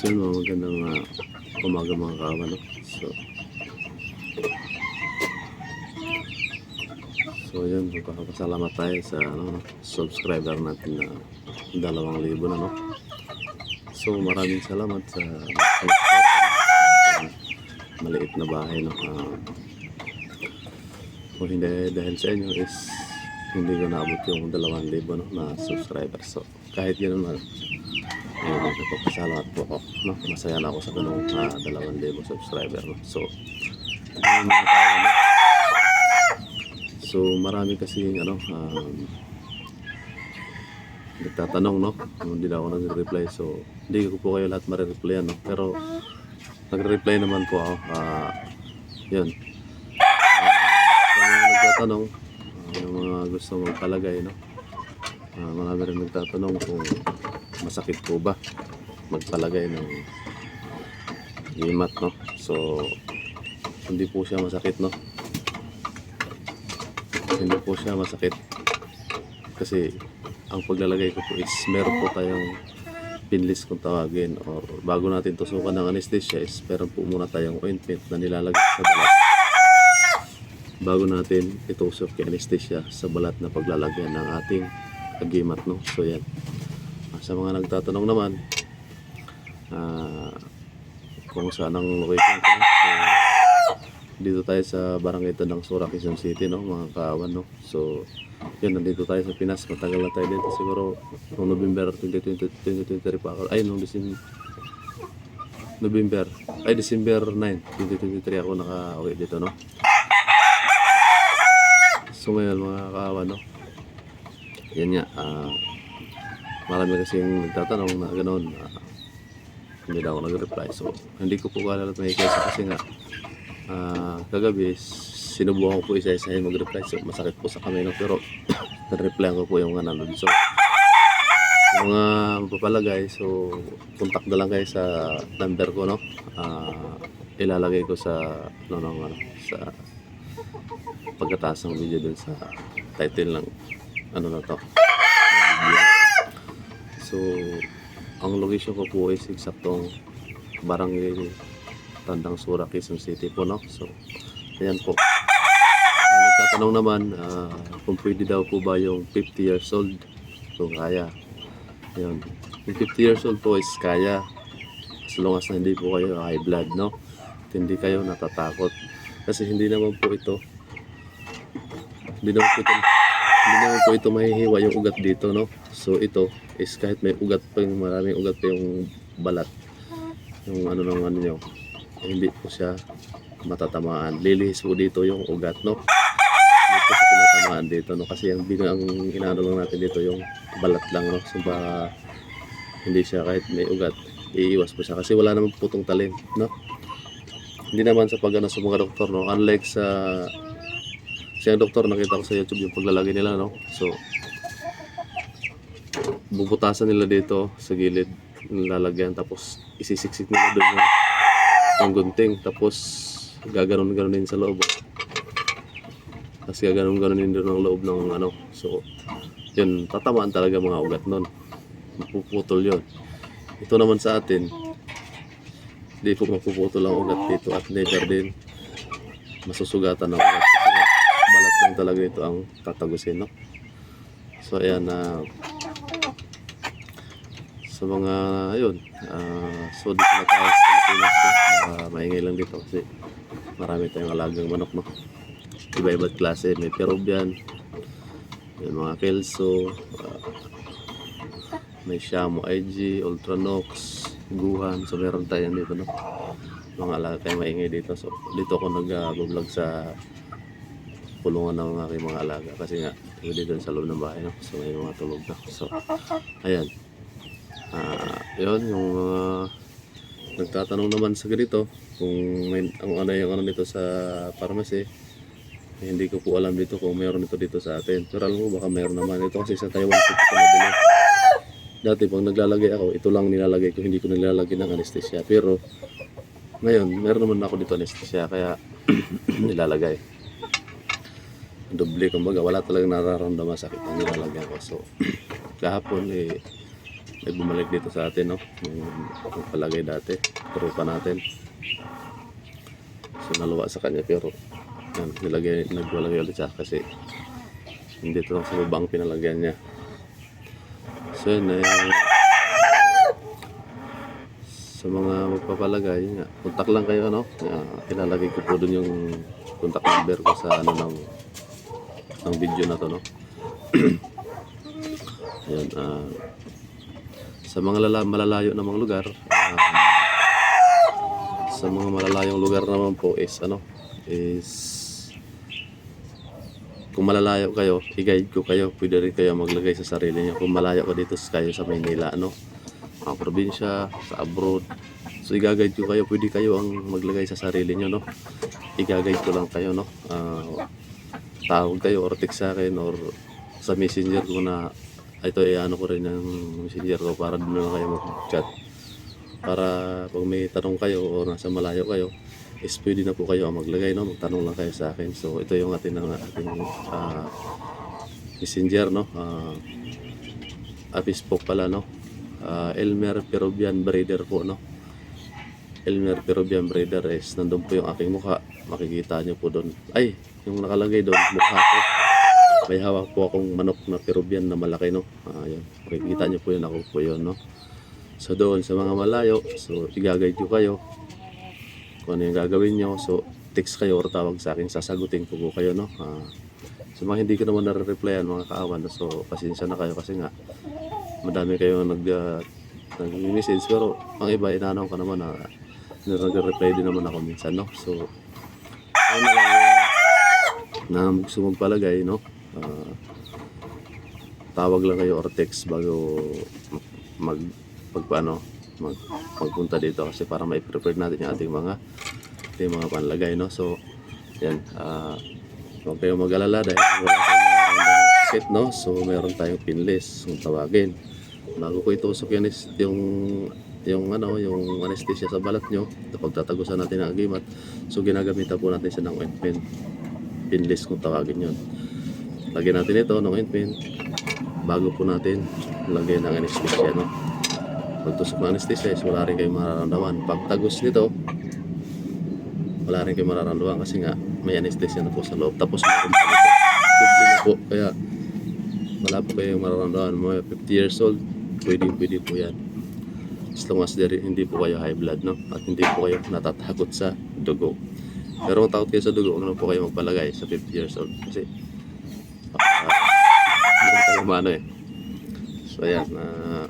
So, no, magandang uh, umaga mga kawan. No? So, so yun, magpapasalamat tayo sa ano, no, subscriber natin na dalawang libo na. No? So, maraming salamat sa sa maliit na bahay. No? Ah, kung hindi dahil sa inyo is hindi ko naabot yung dalawang libo no, na subscriber. So, kahit yun naman, Ayun, nagpapasalamat po ako. No? Masaya na ako sa ganung uh, dalawang libo subscriber. No? So, ayun? So, marami kasi ano, um, nagtatanong, no? Hindi na ako nag-reply. So, hindi ko po kayo lahat marireplyan, no? Pero, nagre-reply naman po ako. Ah, yun. Ah, sa mga nagtatanong, ah, yung mga gusto magpalagay, no? Ah, marami rin nagtatanong kung masakit po ba magpalagay ng gimat, no? So, hindi po siya masakit, no? Hindi po siya masakit. Kasi, ang paglalagay ko po is meron po tayong pinlist kung tawagin or bago natin tusukan ng anesthesia is meron po muna tayong ointment na nilalagay sa balat bago natin itusok yung anesthesia sa balat na paglalagyan ng ating agimat no? So yan. Sa mga nagtatanong naman ah, kung saan ang location ko no? so, dito tayo sa barangay Tandang Sura, Quezon City no? Mga kaawan no? So yun nandito tayo sa Pinas. Matagal na tayo dito. Siguro noong November 2020 2023 pa ako. Ay noong December November. Ay December 9 2023 ako naka-uwi dito no? So ngayon mga kaawan no yan nga ah, marami kasing nagtatanong na gano'n ah, hindi daw ako nag-reply. So hindi ko po kalala may kesa kasi nga ah, kagabi sinubukan ko po isa-isahin mag-reply. So masakit po sa kamay no pero nag-reply ko po yung mga nandun so yung mga mapapalagay so contact na lang kayo sa number ko no? Ah, ilalagay ko sa ano, ano, ano sa pagkataas ng video dun sa title ng ano na to. So, ang location ko po is eksaktong barangay Tandang Sura, Quezon City po, no? So, ayan po. Nagtatanong naman ah, kung pwede daw po ba yung 50 years old. So, kaya. Ayan. Yung 50 years old po is kaya. As long as na hindi po kayo high blood, no? At hindi kayo natatakot. Kasi hindi naman po ito hindi naman po ito hindi naman po ito mahihiwa yung ugat dito no? So ito is kahit may ugat pa yung maraming ugat pa yung balat. Yung ano ng ano nyo eh, hindi po siya matatamaan. Lilihis po dito yung ugat no? Hindi po siya tinatamaan dito no? Kasi ang bilang inaano lang natin dito yung balat lang no? So ba hindi siya kahit may ugat iiwas po siya. Kasi wala naman putong talim no? Hindi naman sa pag ano, sa mga doktor no? Unlike sa Siyang doktor, nakita ko sa YouTube yung paglalagay nila, no? So, bubutasan nila dito sa gilid, nilalagyan, tapos isisiksik nila doon yung, yung gunting, tapos gaganon-ganonin sa loob. Tapos gaganon-ganonin doon ang loob ng ano. So, yun, tatamaan talaga mga ugat nun. Mapuputol yun. Ito naman sa atin, di po mapuputol ang ugat dito at never din masusugatan ng ugat. Lang talaga ito ang tatagusin, no? So, ayan na sa mga, ayun, ah, so dito na tayo sa Pilipinas, no? Ah, maingay lang dito kasi marami tayong alagang manok, no? Iba-iba't klase, may Peruvian, may mga Kelso, ah, may Shamo IG, Ultranox, Guhan, so meron tayo dito, no? Mga alaga tayong maingay dito. So, dito ako nag-vlog sa pulungan ng aking mga alaga. Kasi nga hindi doon sa loob ng bahay no? So may mga tulog na. So ayan. Ah yun yung mga nagtatanong naman sa ganito kung may ang ano yung ano nito sa pharmacy eh, hindi ko po alam dito kung meron ito dito sa atin. Pero alam ko baka meron naman. Ito kasi sa Taiwan ko ito nabili dati pag naglalagay ako ito lang nilalagay ko. Hindi ko nilalagay ng anesthesia. Pero ngayon meron naman ako dito anesthesia. Kaya nilalagay doble kumbaga wala talagang nararamdaman sakit ang nilalagyan ko so kahapon eh may bumalik dito sa atin, no? Yung, yung palagay dati, trupa natin. So naluwa sa kanya pero yan, nilagay, nagwalagay ulit siya kasi hindi ito sa babang pinalagyan niya. So yun, eh, sa mga magpapalagay, nga, kontak lang kayo, ano? Uh, ko po dun yung contact number ko sa ano ng ng video na to, no? Ayan, ah, sa mga lala, malalayo na mga lugar, ah, sa mga malalayong lugar naman po is ano, is kung malalayo kayo, i-guide ko kayo, pwede rin kayo maglagay sa sarili niyo. Kung malayo ko dito kayo sa Maynila, ano, mga probinsya, sa abroad. So, i-guide ko kayo, pwede kayo ang maglagay sa sarili niyo, no? I-guide ko lang kayo, no? Ah, tawag kayo or text sa akin or sa messenger ko na ito ay ano ko rin ng messenger ko para doon na kayo mag-chat. Para pag may tanong kayo o nasa malayo kayo is pwede na po kayo ang maglagay no? Magtanong lang kayo sa akin. So ito yung ating ng ating ah, messenger no? Uh, apis po pala no? Ah, Elmer Peruvian Breeder po no Elmer Peruvian Breeder is nandun po yung aking mukha makikita nyo po doon ay yung nakalagay doon mukha ko may hawak po akong manok na Peruvian na malaki no Ah, yun. makikita nyo po yun ako po yun no So doon sa mga malayo, so i-guide ko kayo kung ano yung gagawin nyo. So text kayo or tawag sa akin, sasagutin ko po kayo. No? Ah, sa mga hindi ko naman nare-replyan mga kaawan, so pasensya na kayo kasi nga madami kayo nag, uh, nag-message pero ang iba inanaw ko naman na nag-reply din naman ako minsan. No? So ano na lang yung na gusto mong palagay, no? Ah, tawag lang kayo or text bago mag pag ano mag magpunta dito kasi para ma-prepare natin yung ating mga ating mga panlagay no so yan ah huwag kayong mag-alala dahil wala kayong nararamdaman ng sakit no so meron tayong pinless kung tawagin bago ko itusok anes- yung yung ano yung anesthesia sa balat nyo kapag tatagusan natin ang agimat. So ginagamitan po natin siya ng ointment. Pinless kung tawagin yon lagyan natin ito ng ointment. Bago po natin lagyan ng anesthesia no? Pagtusok ng anesthesia is wala rin kayong mararamdaman. Pag tagos nito wala rin kayong mararamdaman kasi nga may anesthesia na po sa loob. Tapos doble na po. Kaya wala po kayong mararamdaman. Mga 50 years old pwede pwede po yan as long as there, hindi po kayo high blood no at hindi po kayo natatakot sa dugo pero kung takot kayo sa dugo ano po kayo magpalagay sa 50 years old kasi baka hindi kayo maano eh so ayan ah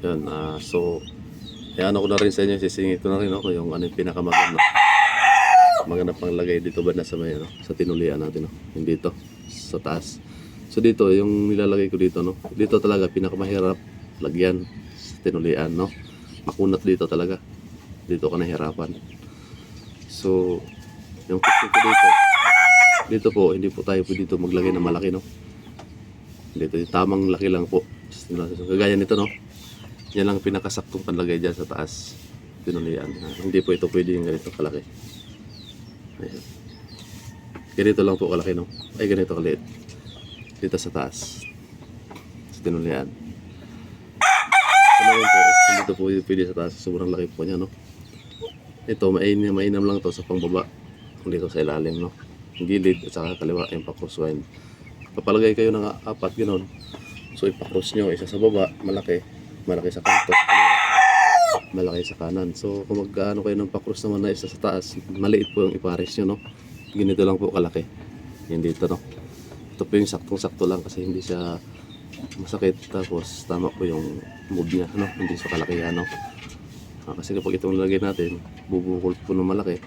yun, ah, so, yan ako na rin sa inyo, sisingit ko na rin ako yung ano yung pinakamaganda. Maganda pang lagay dito ba na sa may, ano, sa tinulian natin, no? Yung dito, sa taas. So dito, yung nilalagay ko dito, no? Dito talaga, pinakamahirap lagyan tinulian, no? Makunat dito talaga. Dito ka nahirapan. So, yung technique ko dito, dito po, hindi po tayo po dito maglagay ng malaki, no? Dito, tamang laki lang po. Kagaya nito, no? Yan lang ang pinakasaktong panlagay dyan sa taas. Pinulian. Ah, hindi po ito pwede yung ganito kalaki. Ayan. Ganito lang po kalaki, no? Ay, ganito kaliit. Dito sa taas. Tinulian. Ito naman po, is hindi ito po pwede sa taas. Sobrang laki po niya, no? Ito, mainam, mainam lang to sa pangbaba. Dito sa ilalim, no? Yung gilid at saka kaliwa yung pakroswine. Kapalagay kayo ng apat, gano'n. So, ipakros nyo. Isa sa baba, malaki malaki sa kanto malaki sa kanan so kung magkaano kayo ng pakros naman na isa sa taas maliit po yung ipares nyo no ganito lang po kalaki yun dito no ito po yung saktong sakto lang kasi hindi siya masakit tapos tama po yung move niya no hindi sa kalakihan no Ah, kasi kapag itong lagay natin bubukol po ng malaki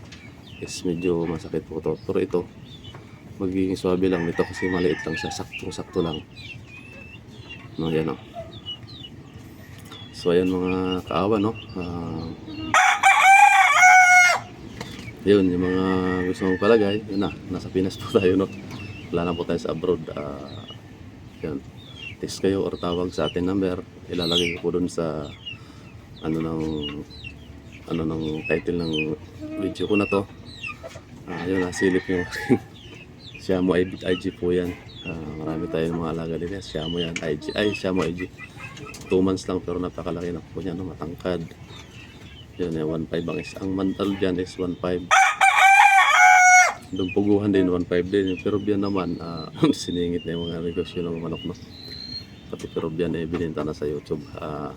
is medyo masakit po to pero ito magiging swabe lang nito kasi maliit lang siya saktong sakto lang no yan no So ayan mga kaawa no. Ah, yun yung mga gusto mong palagay. Yun na, nasa Pinas po tayo no. Wala na po tayo sa abroad. Ah, yun. Text kayo or tawag sa ating number. Ilalagay ko po dun sa ano ng ano ng title ng video ko na to. Ah, yun na, silip yung aking Siamo IG, IG po yan. Ah, marami tayong mga alaga din yan. Siamo yan. IG. Ay, Siamo IG. 2 months lang pero napakalaki na po niya. No? Matangkad. Yun, yung 1.5 ang is. Ang mantal dyan is 1.5. Doon puguhan din, 1.5 din. Yung Peruvian naman, ah, siningit na yung mga negosyo ng manok. No? Pati Peruvian eh, bininta na sa YouTube. Ah,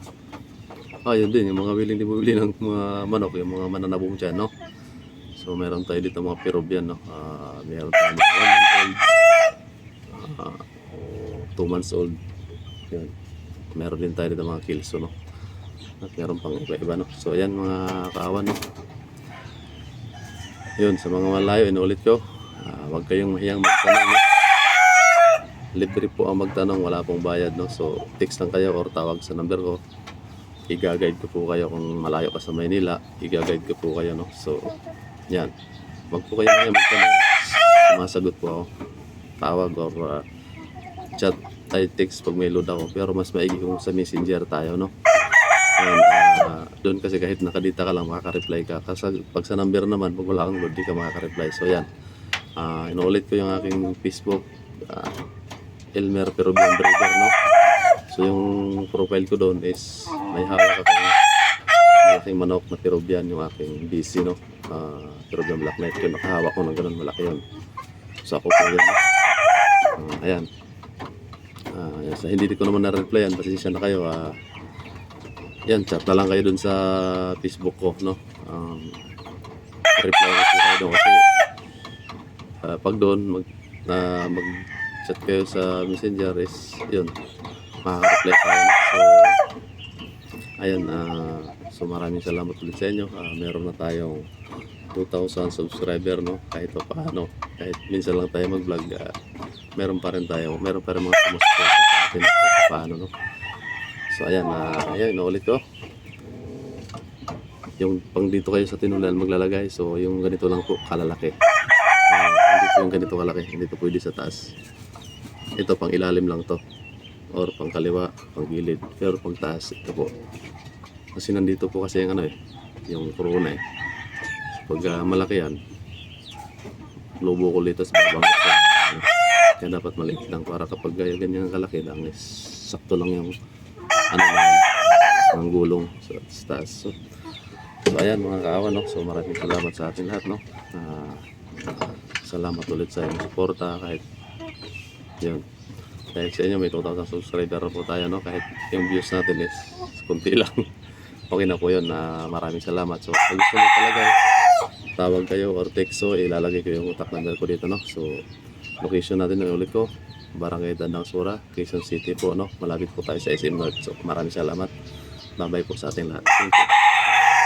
ah, yun din, yung mga willing din bumili ng mga manok, yung mga mananabong dyan, no? So, meron tayo dito mga Peruvian, no? Ah, meron tayo mga 1 month old, ah, 2 months old. Yun. Meron din tayo dito mga kilso, no? At meron pang iba-iba, no? So, ayan mga kaawan, no? Yun, sa mga malayo, inuulit ko, ah, huwag kayong mahiyang magtanong, no? Libre po ang magtanong, wala pong bayad, no? So, text lang kayo or tawag sa number ko. Iga-guide ko po kayo kung malayo ka sa Maynila, iga-guide ko po kayo, no? So, yan. Huwag po kayo mahiyang magtanong. Sumasagot po ako. Tawag or ah, chat ay text pag may load ako. Pero mas maigi kung sa messenger tayo, no? And, ah, doon kasi kahit nakadita ka lang, makaka-reply ka. Kasi pag sa number naman, pag wala kang load, di ka makaka-reply. So, yan. Ah, inuulit ko yung aking Facebook. ah, Elmer Peruvian Breeder, no? So, yung profile ko doon is may hawak ako ng aking manok na Peruvian, yung aking BC, no? Ah, Peruvian Black Knight yun. Nakahawak ko ng ganun, malaki yun. So, ako po yun? Ah, ayan. Ah, yan. Sa hindi ko naman na-replyan, pasensya na kayo. Ah, yan, chat na lang kayo dun sa Facebook ko, no? Um, reply po kayo doon kasi ah, pag doon mag, na mag chat kayo sa messenger is yun, makaka-reply tayo. So, ayun, ah, so maraming salamat ulit sa inyo. Ah, meron na tayong 2,000 subscriber, no? Kahit pa paano, kahit minsan lang tayo mag-vlog, ah, meron pa rin tayo, meron pa rin mga sumusuporta sa atin kahit pa paano, no? So ayan, uh, ayan, inuulit ko. Yung pang dito kayo sa tinulan maglalagay, so yung ganito lang po, kalalaki. Ah, hindi po yung ganito kalaki, hindi to pwede sa taas. Ito pang ilalim lang to. Or pang kaliwa, pang gilid. Pero pang taas, ito po. Kasi nandito po kasi yung ano eh, yung corona eh. Pag ah, malaki yan, lobo ko dito sa babang kaya dapat maliit lang para kapag gaya ganyan kalaki lang is sakto lang yung ano lang ang gulong sa taas. So, so ayan mga kaawan no. So maraming salamat sa atin lahat no. Ah, salamat ulit sa inyong suporta kahit yun. Dahil sa inyo may 2,000 subscriber po tayo no. Kahit yung views natin is kunti lang. okay na po yun. na maraming salamat. So kung gusto nyo talaga tawag kayo or text so ilalagay ko yung utak number ko dito no. So location natin na ulit ko Barangay Dandang Sura, Quezon City po no. Malapit po tayo sa SM North. So maraming salamat. Bye-bye po sa ating lahat. Thank you.